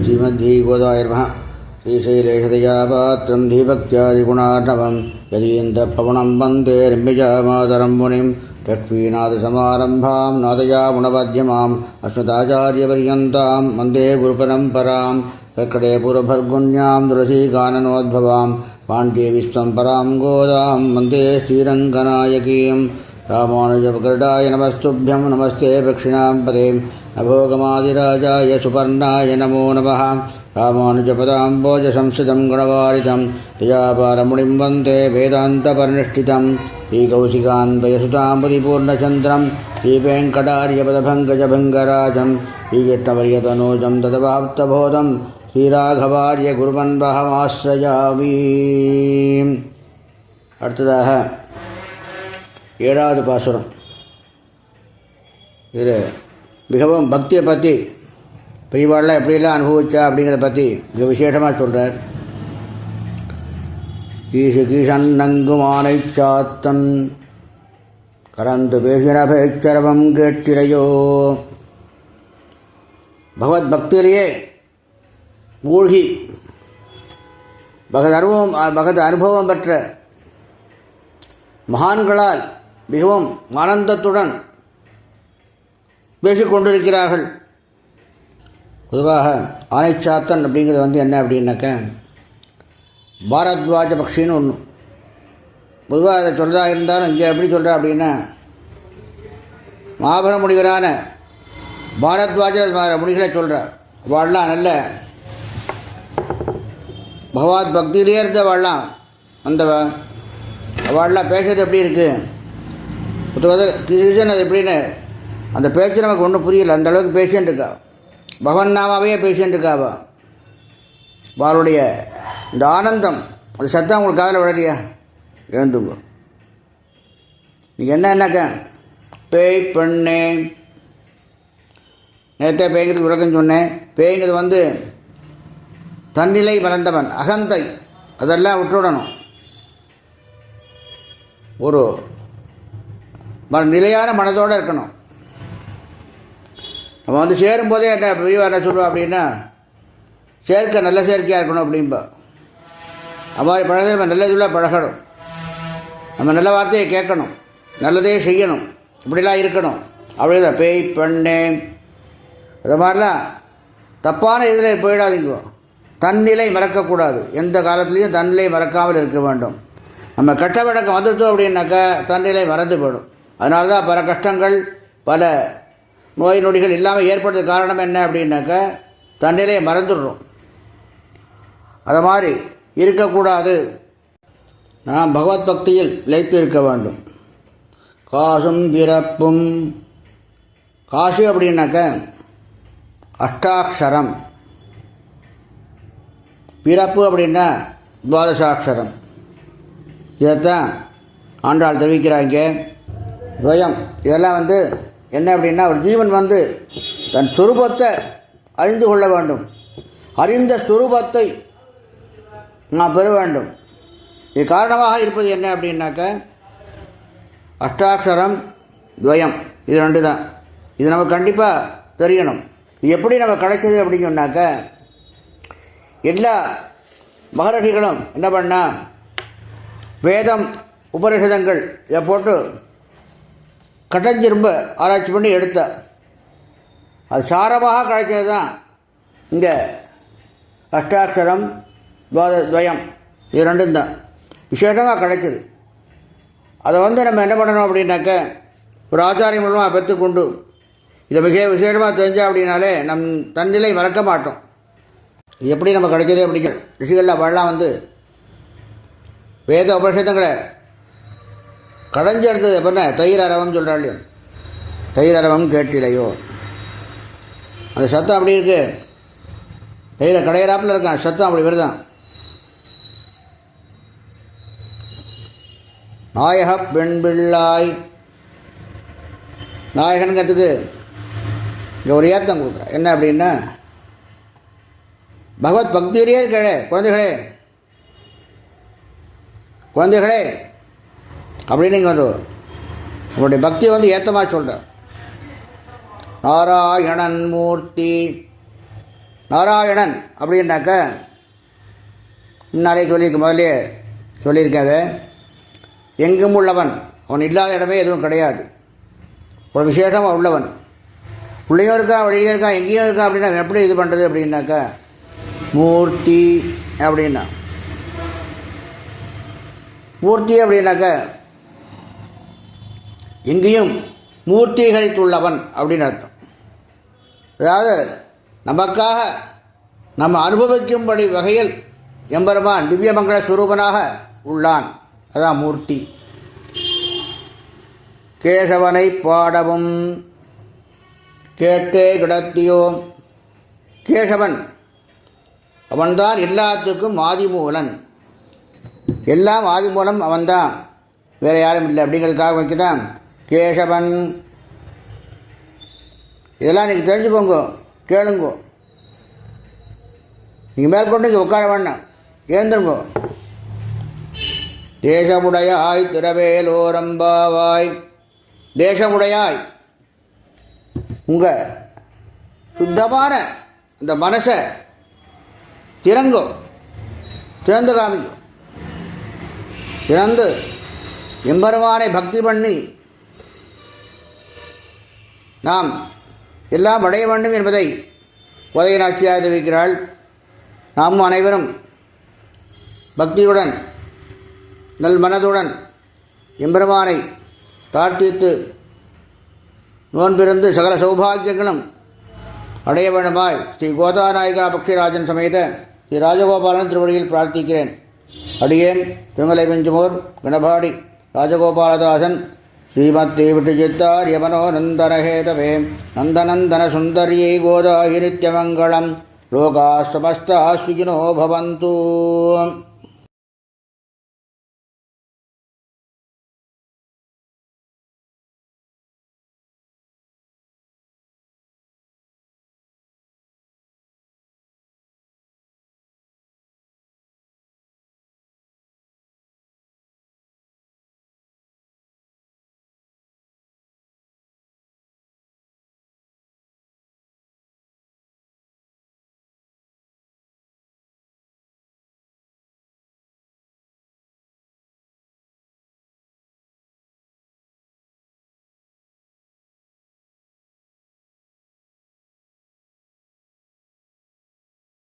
ஸ்ரீமத்தீகோதாயர்ம ஸ்ரீசைலேஷதயாபாத்திரம் தீபக்தியாதிகுணார்ணவம் யதீந்த பவனம் வந்தே ரம்யஜாமாதரம் முனிம் லக்ஷ்மீநாதசமாரம்பாம் நாதயாமுணபத்யமாம் அஸ்மதாச்சாரியபர்யந்தாம் வந்தே குருபரம்பராம் கற்கடே புரபர்குண்யாம் துளசீகானனோத்பவாம் பாண்டிய விஸ்வம் பராம் கோதாம் வந்தே ஸ்ரீரங்கநாயகீம் ராமானுஜபகருடாய நமஸ்துபியம் நமஸ்தே தட்சிணாம்பதேம் पदे नभोगमादिराजाय सुपर्णाय नमो नमः रामानुजपदाम्बोजसंस्कृतं गुणवारितं ययापारमुनिं वन्दे वेदान्तपरिनिष्ठितं श्रीकौशिकान्वयसुताम्बुदिपूर्णचन्द्रं श्रीवेङ्कटार्यपदभङ्गजभङ्गराजं श्रीकृष्णवर्यतनूजं तदवाप्तबोधं श्रीराघवार्य குருவன்பகமாசிரயாமி அடுத்ததாக ஏழாவது பாசுரம் இது மிகவும் பக்தியை பற்றி பெரியவாள்லாம் எப்படியெல்லாம் அனுபவிச்சா அப்படிங்கிறத பற்றி மிக விசேஷமாக சொல்கிறார் கீசு கீசன்னங்குமானை சாத்தன் கலந்து பேசின பேச்சரவம் கேட்டிரையோ பகவத் பக்தியிலேயே மூழ்கி பகத் அனுபவம் பகத் அனுபவம் பெற்ற மகான்களால் மிகவும் ஆனந்தத்துடன் பேசிக்கொண்டிருக்கிறார்கள். பொதுவாக ஆனைச்சாத்தன் அப்படிங்கிறது வந்து என்ன அப்படின்னாக்க பாரத்வாஜ பக்ஷின்னு ஒன்று பொதுவாக அதை சொல்கிறதா இருந்தாலும் இங்கே எப்படி சொல்கிறா அப்படின்னா மாபர முனிவரான பாரத்வாஜ முனிகளை சொல்கிறார் வாழலாம் நல்ல. பகவத் பக்தியிலே இருந்த வாழலாம் அந்த வாழலாம் பேசுறது எப்படி இருக்குது கிருஷ்ணன் அது எப்படின்னு அந்த பேச்சு நமக்கு ஒன்றும் புரியல. அந்த அளவுக்கு பேசின்னு இருக்கா? பகவன் நாமாவே பேசின்னு இருக்காவா? அவளுடைய இந்த ஆனந்தம் அந்த சத்தம் உங்களுக்கு காதில் விடலையா எழுந்துங்க. நீங்கள் என்ன என்னக்க பேய் பெண்ணே. நேற்றே பேய்கிறதுக்கு விளக்கம் சொன்னேன். பேய்ங்கிறது வந்து தன்னிலை மறந்தவன் அகந்தை. அதெல்லாம் விட்டுவிடணும் ஒரு நிலையான மனதோடு இருக்கணும். நம்ம வந்து சேரும்போதே என்ன பெரியவா என்ன சொல்லுவான் அப்படின்னா சேர்க்கை நல்ல சேர்க்கையாக இருக்கணும் அப்படின்பா அவ்வாறு பழகி நம்ம நல்ல இதில் பழகணும். நம்ம நல்ல வார்த்தையை கேட்கணும். நல்லதே செய்யணும். இப்படிலாம் இருக்கணும். அப்படிதான். பேய் பெண்ணே. அது மாதிரிலாம் தப்பான இதில் போயிடாதீங்க. தன்னிலை மறக்கக்கூடாது. எந்த காலத்துலேயும் தன்னிலை மறக்காமல் இருக்க வேண்டும். நம்ம கட்ட வழக்கம் வந்துட்டோம் அப்படின்னாக்கா தன்னிலை மறந்து போயிடும். அதனால தான் பல கஷ்டங்கள் பல நோய் நொடிகள் இல்லாமல் ஏற்படுறது காரணம் என்ன அப்படின்னாக்கா தன்னிலையை மறந்துடுறோம். அது மாதிரி இருக்கக்கூடாது. நாம் பகவத் பக்தியில் இழைத்து இருக்க வேண்டும். காசும் பிறப்பும். காசு அப்படின்னாக்க அஷ்டாட்சரம் பிறப்பு அப்படின்னா துவாதசாட்சரம் இதைத்தான் ஆண்டாள் தெரிவிக்கிறாங்க. துவயம் இதெல்லாம் வந்து என்ன அப்படின்னா ஒரு ஜீவன் வந்து தன் சுரூபத்தை அறிந்து கொள்ள வேண்டும். அறிந்த சுரூபத்தை நான் பெற வேண்டும். இது காரணமாக இருப்பது என்ன அப்படின்னாக்க அஷ்டாட்சரம் துவயம் இது ரெண்டு தான் இது நம்ம கண்டிப்பாக தெரியணும். இது எப்படி நம்ம கிடைச்சது அப்படின்னு சொன்னாக்க எல்லா மகரஷிகளும் என்ன பண்ணால் வேதம் உபரிஷதங்கள் இதை போட்டு கட்டஞ்சிரும்ப ஆராய்ச்சி பண்ணி எடுத்த. அது சாரமாக கிடைச்சது தான் இங்கே அஷ்டாட்சரம் துவாத துவயம் இது ரெண்டும் தான். விசேஷமாக கிடைக்குது அதை வந்து நம்ம என்ன பண்ணணும் அப்படின்னாக்க ஒரு ஆச்சாரியம் மூலமாக பெற்றுக்கொண்டு இதை மிக விசேஷமாக தெரிஞ்சா அப்படின்னாலே நம் தன்னிலை மறக்க மாட்டோம். இது எப்படி நம்ம கிடைச்சதே அப்படிங்கிற ரிஷிகளில் வரலாம் வந்து வேத உபனிஷத்துங்களை கடைஞ்சி எடுத்தது எப்படின்னா தயிர் அரவம் சொல்கிறாள்லையோ தயிர் அரவம் கேட்டிலையோ? அந்த சத்தம் அப்படி இருக்கு. தயிரை கடையிறாப்பில் இருக்கான். சத்தம் அப்படி வருதான் நாயக பெண் பிள்ளாய் நாயகனுங்கிறதுக்கு இங்கே ஒரு ஏத்தம் கொடுக்குறேன் என்ன அப்படின்னா பகவத் பக்தியிலேயே இருக்கே குழந்தைகளே. குழந்தைகளே அப்படின்னு நீங்கள் வந்து உங்களுடைய பக்தியை வந்து ஏத்தமாக சொல்கிறேன் நாராயணன் மூர்த்தி. நாராயணன் அப்படின்னாக்க முன்னாலே சொல்லியிருக்க முதலே சொல்லியிருக்காது அதை. எங்கும் உள்ளவன் அவன் இல்லாத இடமே எதுவும் கிடையாது. ஒரு விசேஷமாக உள்ளவன். உள்ளேயும் இருக்கா வெளியே இருக்கா எங்கேயும் இருக்கா அப்படின்னா எப்படி இது பண்ணுறது அப்படின்னாக்கா மூர்த்தி அப்படின்னா. மூர்த்தி அப்படின்னாக்க எங்கேயும் மூர்த்திகளித்துள்ளவன் அப்படின்னு அர்த்தம். அதாவது நமக்காக நம்ம அனுபவிக்கும்படி வகையில் எம்பெருமான் திவ்யமங்கள சுரூபனாக உள்ளான். அதான் மூர்த்தி. கேசவனை பாடவும் கேட்டே கிடத்தியோம். கேசவன் அவன்தான் எல்லாத்துக்கும் ஆதிமூலன். எல்லாம் ஆதிமூலம் அவன்தான். வேறு யாரும் இல்லை. அப்படிங்கிறதுக்காக வைக்கிதான் கேசவன். இதெல்லாம் நீங்கள் தெரிஞ்சுக்கோங்க கேளுங்கோ. நீங்கள் மேற்கொண்டு இங்கே உட்கார வேண்டாம் எழுந்துருங்கோ. தேசமுடையாய் திரவேலோரம்பாவாய் தேசமுடையாய். உங்கள் சுத்தமான இந்த மனசை திறங்கோ திறந்து காமிக்கும் திறந்து எம்பெருமானை பக்தி பண்ணி நாம் எல்லாம் அடைய வேண்டும் என்பதை உதயநாச்சியாக தெரிவிக்கிறாள் நாம் அனைவரும் பக்தியுடன் நல் மனதுடன் எம்பெருமானை பிரார்த்தித்து நோன்பிருந்து சகல சௌபாகியங்களும் அடைய வேண்டுமாய் ஸ்ரீ கோதாநாயகா பக்ஷிராஜன் சமேத ஸ்ரீ ராஜகோபாலன் திருவடியில் பிரார்த்திக்கிறேன். அடியேன் திருமலை வெஞ்சுமோர் கணபாடி ராஜகோபாலதாசன் ஸ்ரீமத்தே விட்டுச்சித்தார் யமனோ நந்தனஹேதவே நந்தநந்தன சுந்தரியை கோதாயி நித்யமங்களம் லோகா சமஸ்தா சுகினோ பவந்தூ